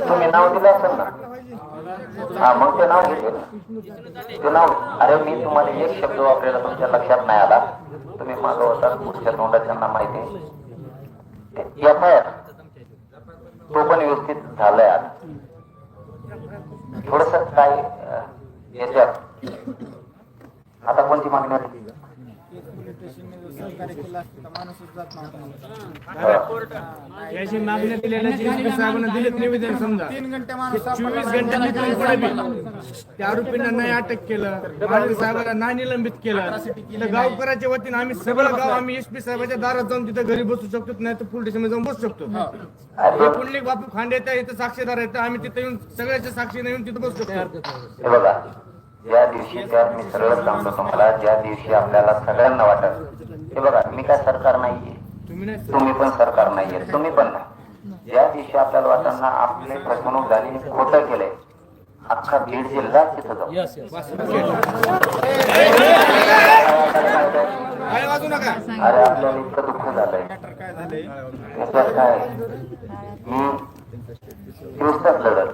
तुम्ही नाव दिलं असेल ना हा मग ते नाव घेतले. ते नाव अरे मी तुम्हाला एक शब्द वापरायला तुमच्या लक्षात नाही आला. तुम्ही मागं होता पुढच्या तोंडात त्यांना माहिती एफ आय आर तो पण व्यवस्थित झालाय आज. थोडस काय याच्यात आता कोणती मागणी याची मागणी दिलेल्या एसपी साहेबांना दिलेत निवेदन समजा. चोवीस घंट्यांनी तुम्ही पुढे बी. त्या आरोपींना नाही अटक केलं. मालक साहेबांना नाही निलंबित केलं. तर गावकऱ्याच्या वतीने आम्ही सगळं गाव आम्ही एसपी साहेबाच्या दारात जाऊन तिथं घरी बसू शकतो नाही तर पोलीस स्टेशन जाऊन बसू शकतो. हे. पुंडलिक बापू खांडे इथं साक्षीदार आहेत आम्ही तिथं येऊन सगळ्याच्या साक्षीने येऊन तिथं बसू शकतो. हे बघा ज्या दिवशी त्या मी सरळ सांगतो तुम्हाला ज्या दिवशी आपल्याला सगळ्यांना वाटत हे बघा मी काय सरकार नाहीये. तुम्ही पण सरकार नाहीये. तुम्ही पण नाही. ज्या दिवशी आपल्याला वाटांना आपले फसवणूक झाली खोटं केलंय. अख्खा बीड जिल्हा तिथं जाऊ. अरे आपल्याला इतकं दुःख झालंय. याच्यात काय? मी दिवसात लढत.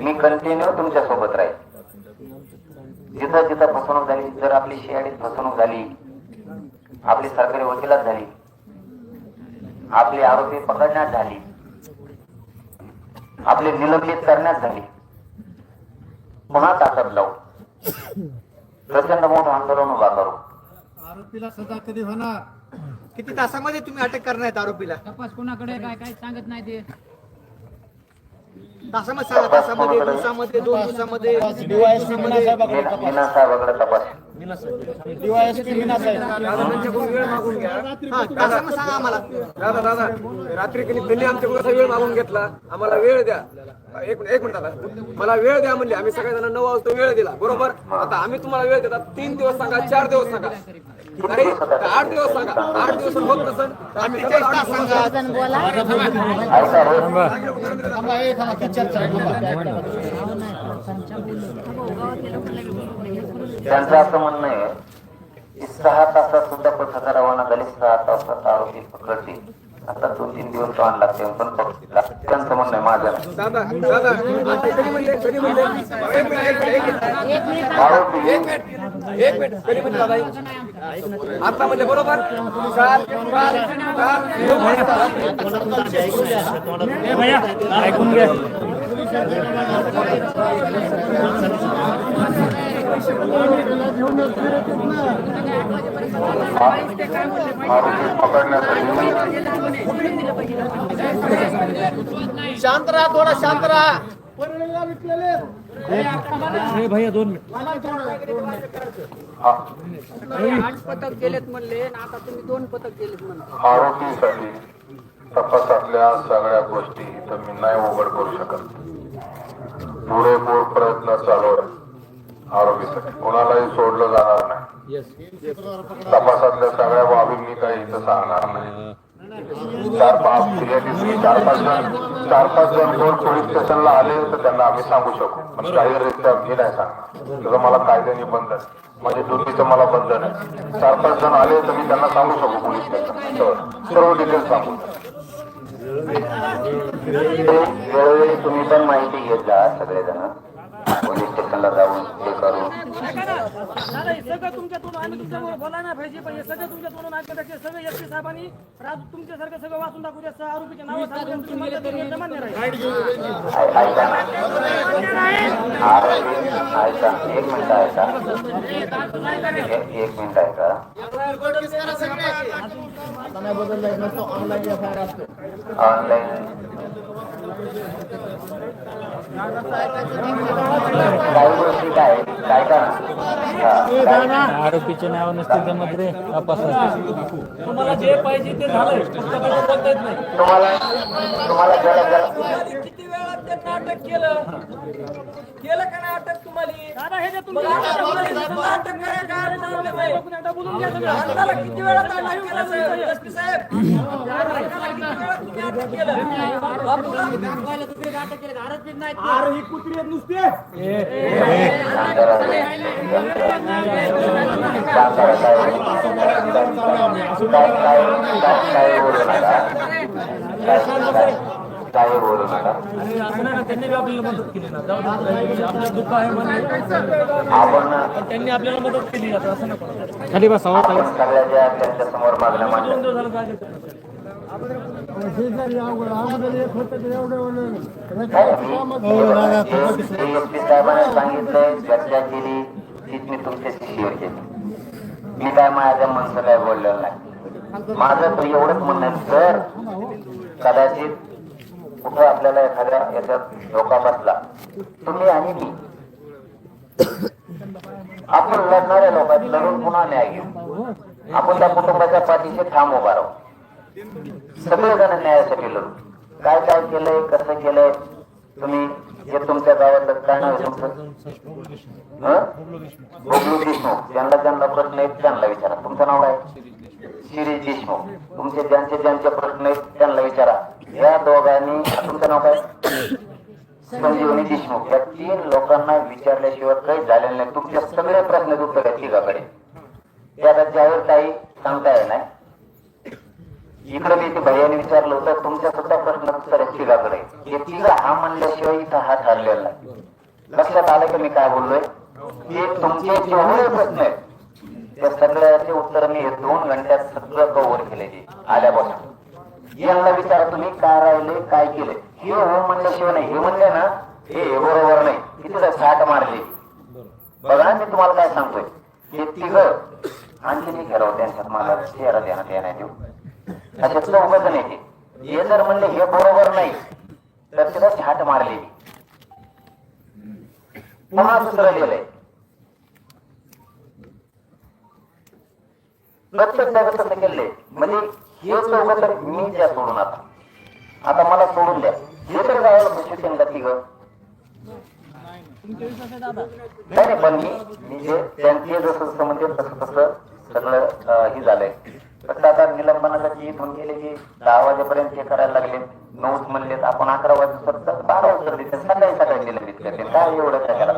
मी कंटिन्यू तुमच्यासोबत राहील जिथं जिथं फसवणूक झाली जर आपली शियाडीत फसवणूक झाली आपली सरकारी वकिलात झाली. आपली आरोपी पकडण्यात झाली. आपली निलंबित करण्यात झाली. पुन्हा ताकद लावू. प्रचंड मोठं आंदोलन उभा करू. आरोपीला सजा कधी होणार? किती तासामध्ये तुम्ही अटक करणार आरोपीला? तपास कोणाकडे काय काय सांगत नाही ते. तासामध्ये सांगा तासामध्ये दिवसामध्ये दोन दिवसामध्ये. तपास. त्यांच्याकडून वेळ मागून घ्या हा तासामध्ये सांगा आम्हाला. दादा दादा रात्री त्यांनी आमच्याकडून असा वेळ मागून घेतला. आम्हाला वेळ द्या. एक एक मिनिट दादा. मला वेळ द्या म्हणले. आम्ही सगळ्या नऊ वाजता वेळ दिला. बरोबर? आता आम्ही तुम्हाला वेळ देतात. तीन दिवस सांगा चार दिवस सांगा. अरे आठ दिवस सांगा. आठ दिवस होत नसेल आम्ही सांगा. त्यांचं असं म्हणणं आहे की सहा तासात सुद्धा पथका रवाना झाली सहा तासात आरोपी पकडले. आता दोन तीन दिवस वाहन लागते पण पकडला. त्यांचं म्हणणं आहे माझं नाही. दादा दादा. आता म्हणजे बरोबर? आरोपी पकडण्यासाठी शांत राहा थोडा शांत राहा. आठ पथक गेलेत म्हणले आता तुम्ही दोन पथक गेलेत म्हणले. आरोपीसाठी तपासातल्या सगळ्या गोष्टी इथं मी नाही उघड करू शकत. पुरेपूर प्रयत्न चालू आहे. आरोपीसाठी कोणालाही सोडलं जाणार नाही. तपासातल्या सगळ्या बाबी मी काही इथं सांगणार नाही. चार पाच चार पाच जण चार पाच जण कोण पोलीस स्टेशनला आले तर त्यांना आम्ही सांगू शकू. पण कायदेरित्या मी नाही सांगणार. त्याचं मला कायद्याने बंधन आहे. म्हणजे ड्युटीचं मला बंधन आहे. चार पाच जण आले तर मी त्यांना सांगू शकू पोलीस स्टेशन सर्व डिटेल्स सांगू. वेळोवेळी तुम्ही पण माहिती घेत जा सगळेजण. पोलीस स्टेशनला जाऊन हे करून. दादा हे सगळं तुमच्या तोंडून आम्ही तुमच्याबरोबर बोलायला पाहिजे पण हे सगळं तुमच्या तोंडून ऐकण्यापेक्षा सगळं एस पी साहेबांनी राज तुमच्यासारखं सगळं वाचून दाखवू द्या सहा आरोपीचे नाव सांगून मान्य राहील एक मिनिट ऐका एक एक मिनिट ऑनलाईन काही गोष्टी काय काय का ना आरोपीचे नाव नसते जमत रे तपासात तुम्हाला जे पाहिजे ते झालंय बोलता येत नाही जरा किती वेळा त्यांना अटक केलं केलं का नाही अटक तुम्हाला हे अटक किती वेळा केलं साहेब? अटक केलं ही नुसते त्यांनी आपल्याला मदत केली ना असं नको खाली बस मी तुमच्याशी शेअर केली मी काय माझ्या माणसं काय बोललेलं नाही. माझं तर एवढंच म्हणणं सर कदाचित कुठं आपल्याला एखाद्या याच्यात धोका बसला. तुम्ही आणि मी आपण लढणाऱ्या लोकात लढून पुन्हा न्याय घेऊ. आपण त्या कुटुंबाच्या पाठीशी ठाम उभा राहू. सगळेजण न्यायासाठी लढू. काय काय केलंय कसं केलंय तुम्ही जे तुमच्या गावातलं काय नाव तुमचं? हं? बबलू देशमुख. ज्यांना ज्यांना प्रश्न आहेत त्यांना विचारा. तुमचं नाव काय? शिरीष देशमुख. तुमचे ज्यांचे ज्यांचे प्रश्न आहेत त्यांना विचारा. या दोघांनी तुमचं नाव काय? संजीवनी देशमुख. या तीन लोकांना विचारल्याशिवाय काही झालेलं नाही. तुमचे सगळे प्रश्न उत्तर आहेत तिघाकडे. ते आता ज्यावेळेस काही सांगता येणार इकडे मी ते भैयाने विचारलं होतं तुमच्या सुद्धा प्रश्न उत्तर आहेत हे तिघ हा म्हणल्याशिवाय इथं हा ठरलेला नाही. लक्षात आलं की मी काय बोललोय? हे तुमचे जेवढे प्रश्न आहेत त्या सगळ्याचे उत्तर मी हे दोन घंट्यात सगळं कव्हर केले आल्यापासून यांना विचारा तुम्ही काय राहिले काय केले? हे हो म्हणल्याशिवाय नाही. हे म्हणले ना हे बरोबर नाही. किती साठ मारली. बघा मी तुम्हाला काय सांगतोय. हे तिघ आणखी घराव त्यांच्यात. मला चेहरा देण्यात येणार देऊ. त्याच्यातलं चौघ नाही. येते हे जर म्हणले हे बरोबर नाही तर तिला छाट मारली. पुन्हा दुसरं लिहिलंय. प्रत्येक जागा तसं केलंय. म्हणजे हे चौघ तर मी द्या सोडून आता. आता मला सोडून द्या. हे तर गावाला खुशी त्यांना तिघ नाही पण मी मी जे त्यांचे जसं समजते म्हणजे तसं तसं सगळं अं, हे झालंय. फक्त आता निलंबनाला जी इथून गेले की दहा वाजेपर्यंत हे करायला लागले. नऊच म्हणलेत आपण अकरा वाजेपर्यंत बारा उत्तर देते सकाळी सकाळी निलंबित करते. काय एवढं काय करा?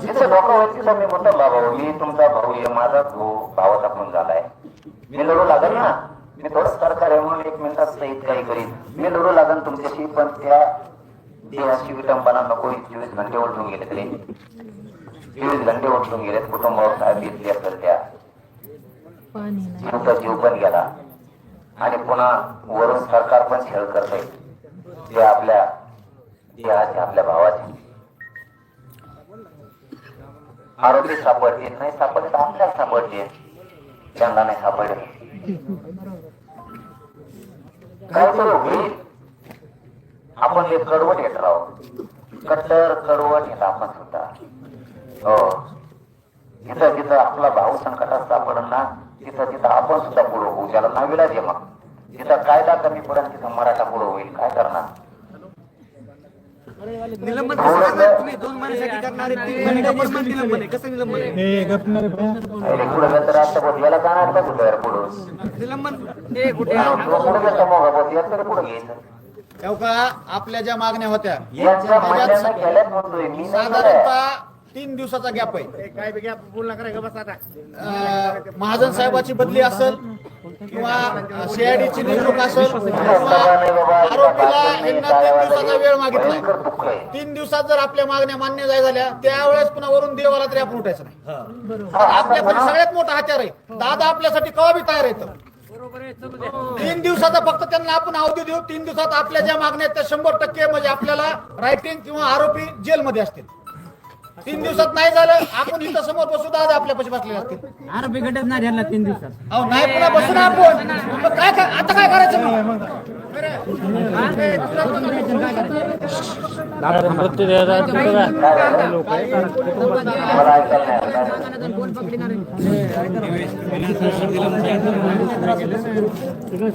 जिथं धोका मी म्हणतो बाबा मी तुमचा भाऊ आहे माझा भाऊ भावाचा खून झालाय. मी लढू लागेल ना? मी थोडं सरकार आहे म्हणून एक मिनिटात सहित काही करीन. मी लढू लागेल तुमच्याशी पण त्या देहाची विटंबना नको चोवीस घंटे ओढून गेले तरी चोवीस घंटे ओढून गेले कुटुंबावर काय बीतली असेल त्या. जीवचा जीव पण गेला. आणि पुन्हा वरून सरकार पण खेळ करते ते आपल्या देहाचे आपल्या भावाचे. आरोपी सापडते नाही सापडले तर आपल्याला सापडते. त्यांना नाही सापडले काय करू होईल आपण हे कडवट येत राहू. कट्टर कडवट येत आपण सुद्धा. हो. जिथं जिथं आपला भाऊ संकटात सापडणार ना तिथं तिथं आपण सुद्धा पुढं होऊ. त्याला नाविलाज आहे मग. जिथं कायदा कमी पडेल तिथं मराठा पुढं होईल. काय करणार? निलंबन कसं करणार तुम्ही? दोन महिन्यासाठी करणारे तीन महिने कसं निलंबन आहे? कसं निलंबन आहे? अरे पुढं आता बोल याला जाणार का कुठं? यार पुढं? निलंबन पुढे गेलं मग बोल यात तरी पुढं तेव्हा आपल्या ज्या मागण्या होत्या. साधारणतः तीन दिवसाचा गॅप आहे. काय गॅप बोल महाजन साहेबाची बदली असेल किंवा सीआयडीची नेमणूक असेल किंवा आरोपीला यांना तीन दिवसाचा वेळ आहे तीन दिवसात जर आपल्या मागण्या मान्य नाही झाल्या त्यावेळेस पुन्हा वरून देवाला तरी आपण उठायचं नाही. आपल्यासाठी सगळ्यात मोठा हत्यार आहे. दादा आपल्यासाठी कवा बी तयार येतं तीन दिवसाचा फक्त त्यांना आपण अवधी देऊ तीन दिवसात आपल्या ज्या मागण्या आहेत त्या शंभर टक्के म्हणजे आपल्याला रायटिंग किंवा आरोपी जेलमध्ये असतील. तीन दिवसात नाही झालं. आपण इथं समोर बसू दादा आपल्या पैसे बसलेले असतील. आरोपी गटच नाही झाला तीन दिवसात. अहो नाही पुन्हा बसू ना आपण. मग काय काय- आता काय करायचं मग?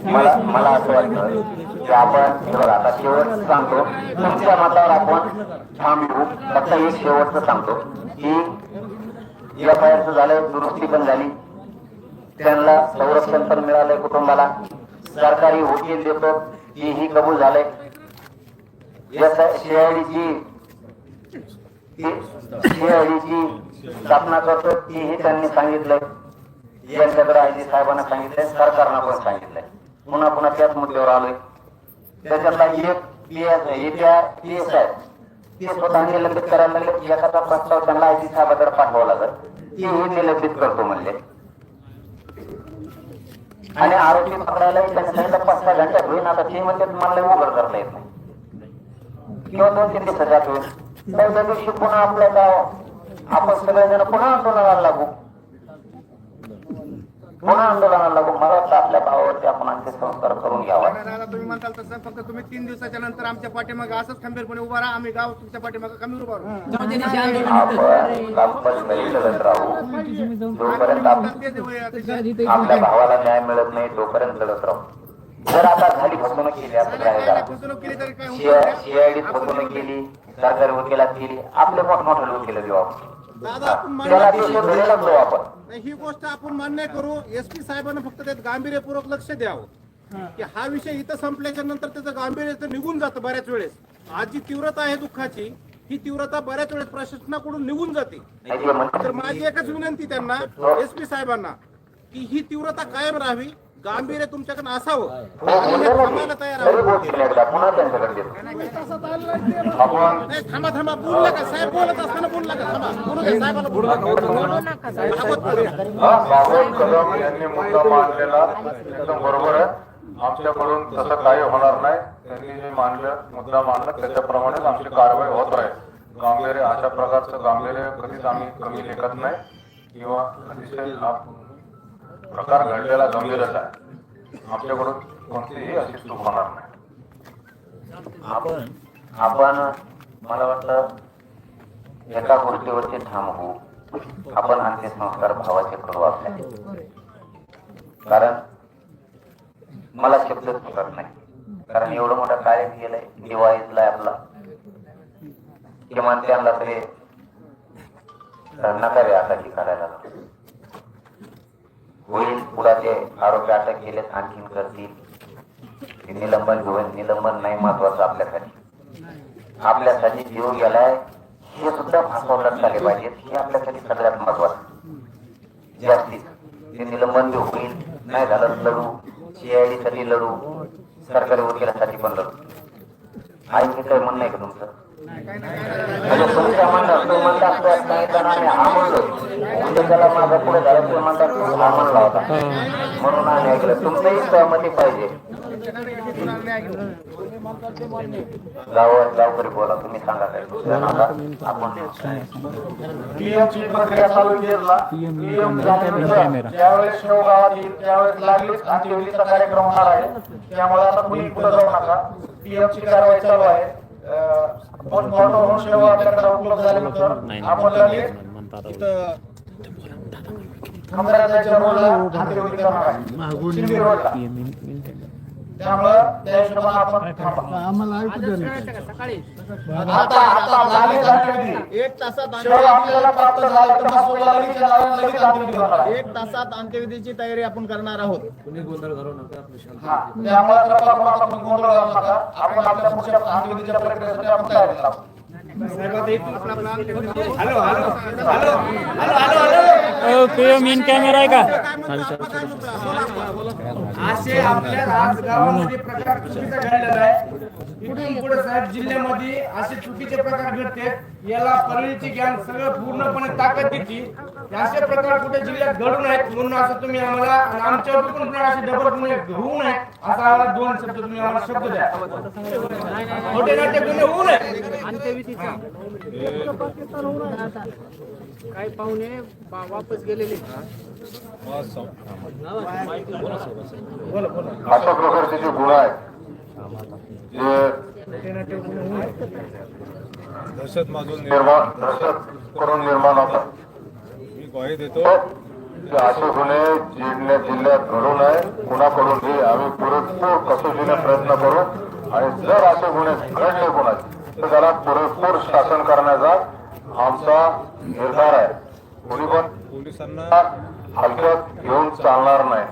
मला मला असं वाटतं की आपण बघा, आता शेवटचं सांगतो. तुमच्या मतावर आपण थांबू. फक्त एक शेवटचं सांगतो की एफ आय झालं दुरुस्ती पण झाली. त्यांना संरक्षण पण मिळालंय कुटुंबाला. सरकारी वकील देतो तेही कबूल झालंय सीआयडीची स्थापना करतो तीही त्यांनी सांगितलंय यांच्याकडे आयजी साहेबांना सांगितलंय सरकारनं पण सांगितलंय पुन्हा पुन्हा त्याच मुद्द्यावर आलोय त्याच्यातला एक ते स्वतः निलंबित करायला लागले एखादा प्रस्ताव त्यांना आयटी साहेबाकडे पाठवावा लागत हे निलंबित करतो म्हणले आणि आरोपी पकडायला त्यांनी सांगितलं पाच सहा घंट्यात होईल. आता ते म्हणजे मला उघड करता येत नाही. किंवा दोन तीन दिवसात होईल. चौथ्या दिवशी पुन्हा आपल्याला गाव आपण सगळेजण पुन्हा आंदोलनाला लागू. पुन्हा आंदोलनाला लागून मला आपल्या भावावरती आपण अंत्यसंस्कार करून घ्यावा दादा तुम्ही म्हणताल तसं फक्त तुम्ही तीन दिवसाच्या नंतर आमच्या पाठीमागे असंच खंबीरपणे उभा राहा आम्ही गाव तुमच्या पाठीमागे कमी उभा राहू आपण कंपल्सरी लढत राहू जोपर्यंत आपल्या भावाला न्याय मिळत नाही तोपर्यंत लढत राहू जर आता झाली फसवणूक केली असं काय झालं सीआयडी फसवणूक केली सरकारी वकिलात केली आपले मोठमोठे वकील देऊ आपण दादा आपण मान्य आपण? ही गोष्ट आपण मान्य करू. एस पी साहेबांना फक्त त्यात गांभीर्यपूर्वक लक्ष द्यावं. की हा विषय इथं संपल्याच्या नंतर त्याचं गांभीर्य इथं निघून जातं बऱ्याच वेळेस. आज जी तीव्रता आहे दुःखाची ही तीव्रता बऱ्याच वेळेस प्रशासनाकडून निघून जाते. तर माझी एकच विनंती त्यांना एस पी साहेबांना की ही तीव्रता कायम राहावी. गांभीर्य तुमच्याकडे असावं. हे. थांबायला तयार नाही थांबा थांबा. बोलू नका. साहेब बोलत असताना बोलू नका. थांबा. बोलू द्या साहेबाला बोलू नका. भागवत बोलू द्या. भागवत कदम यांनी मुद्दा मांडलेला. एकदम बरोबर आहे. आमच्याकडून तसं काही होणार नाही. त्यांनी जे मांडलं मुद्दा मांडला त्याच्याप्रमाणेच आमची कारवाई होत आहे. गांभीर्य अशा प्रकारचं गांभीर्य कधीच आम्ही कमी लेखत नाही. किंवा अतिशय प्रकार घडलेला गंभीरच आहे. आमच्याकडून कोणतीही अशी चूक होणार नाही. आपण आपण मला वाटतं एका गोष्टीवरती ठाम होऊ आपण अंत्यसंस्कार भावाचे करू आपल्या. कारण मला शब्द सुचत नाही. कारण एवढं मोठं कार्य केलंय दिवाळीतला आपला. किमान त्यांना तरी नकारे अटकी करायला. लागलो. होईल पुढे आरोग्य आरोपी अटक केलेत आणखीन करतील ते निलंबन घेऊन निलंबन नाही महत्वाचं आपल्यासाठी. आपल्यासाठी जीव गेलाय हे सुद्धा भासवून आले पाहिजेत हे आपल्यासाठी सगळ्यात महत्वाचं. जास्तीत. ते निलंबन बी होईल नाही झालं लढू. सीआयडी साठी लढू. सरकारी वकिलासाठी पण लढू. आहे हे काय म्हणणं आहे का तुमचं? म्हणजे हा म्हणलो म्हणजे त्याला पुढे तू हा म्हणला होता. म्हणून आम्ही ऐकलं. तुमचंही सहमती पाहिजे. गाव गावकरी बोला तुम्ही सांगा काय. दुसऱ्या नाका प्रक्रिया चालू केला. पीएम झाल्यानंतर शेवगावात येईल त्यावेळेस लागलीच. अंत्यविधीचा कार्यक्रम होणार आहे. त्यामुळे आता कुणी पुढे जाऊ नका. पीएमची कारवाई चालू आहे. अं, पण फोटो शेवा आपल्याकडे उपलब्ध झाल्यानंतर आपण लगेच इथं खंडाच्या रोडला अंत्यविधी करणार आहे शिंदे रोडला त्यामुळं त्या हिशोबाने आपण थांबा. सकाळी आता आता झाले अंत्यविधी एक तासात शेवट आपल्याला प्राप्त झाला तर हॉस्पिटलला लगेच जाणार आणि लगेच अंत्यविधी करणार आहे. एक तासात अंत्यविधीची तयारी आपण करणार आहोत. हा, त्यामुळे आपण गोंधळ घालू नका. आपण आपल्या पुढच्या अंत्यविधीच्या प्रक्रियेसाठी आपण तयारीत राहू पीएम इन कॅमेरा आहे का? असे आपल्या आज गावामध्ये प्रकार चुकीचा घडलेला आहे. इथून पुढे साहेब जिल्ह्यामध्ये असे चुकीचे प्रकार घडते याला परळीची गॅंग सगळं पूर्णपणे ताकद देते. असे प्रकार कुठे जिल्ह्यात घडू नयेत म्हणून असं तुम्ही आम्हाला आमच्यावर पण असे डबल गुन्हे होऊ नये असा आम्हाला दोन शब्द तुम्ही आम्हाला शब्द द्या. मोठे नाट्य गुन्हे होऊ नये काही पाहुणे वापस गेलेले. अशा प्रकारचे जे गुण आहेत जे निर्माण दहशत करून निर्माण होतात. ते असे गुन्हे जिल्ह्या जिल्ह्यात घडू नये. कुणाकडूनही आम्ही पुरेपूर कसोटीने प्रयत्न करू? आणि जर असे गुन्हे घडले कुणाचे तर त्याला पुरेपूर शासन करण्याचा आमचा निर्धार आहे. कोणी पण पोलिसांना हलक्यात घेऊन चालणार नाही.